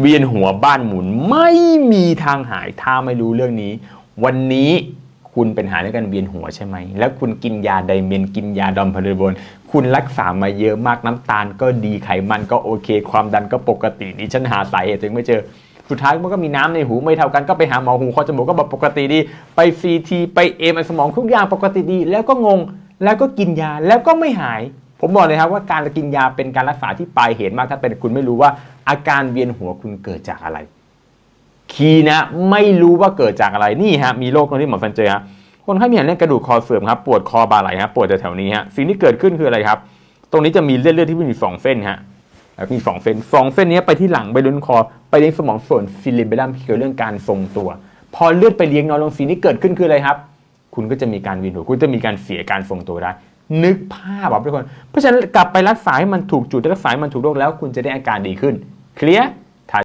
เวียนหัวบ้านหมุนไม่มีทางหายถ้าไม่รู้เรื่องนี้ วันนี้คุณเป็นหาเรื่องการเวียนหัวใช่ไหม แล้วคุณกินยาไดเมนกินยาดอมพาราโบนคุณรักษามาเยอะมากน้ำตาลก็ดีไขมันก็โอเค ความดันก็ปกติดีฉันหาสาเหตุยังไม่เจอสุดท้ายมันก็มีน้ำในหูไม่เท่ากันก็ไปหาหมอหูคอจมูกก็บอกปกติดี ไปซีทีไปเอ็มสมองทุกอย่างปกติดี แล้วก็งง แล้วก็กินยาแล้วก็ไม่หาย ผมบอกเลยครับว่าการกินยาเป็นการรักษาที่ปลายเหตุมากถ้าเป็นคุณไม่รู้ว่าอาการเวียนหัวคุณเกิดจากอะไร คีย์นะไม่รู้ว่าเกิดจากอะไรนี่ฮะมีโรคตรงที่หมอฟันเจอฮะคนไข้มีอาการเรื่องกระดูกคอเสื่อมครับปวดคอบ่าไหล่ครับปวดแถวๆนี้ฮะสิ่งที่เกิดขึ้นคืออะไรครับ ตรงนี้จะมีเลือดเลือดที่มีสองเส้นฮะมีสองเส้นสองเส้นนี้ไปที่หลังไปล้นคอไปเลี้ยงสมองส่วนฟิลิมเบลัมเกี่ยวเรื่องการทรงตัว พอเลือดไปเลี้ยงน้อยลงสิ่งที่เกิดขึ้นคืออะไรครับ คุณก็จะมีการเวียนหัวคุณจะมีการเสียการทรงตัวได้ นึกภาพแบบทุกคน เพราะฉะนั้นกลับไปรักษาให้มันถูกจุดรักษาให้มันถูกโรคแล้ว คุณจะได้อาการดีขึ้น เคลียร์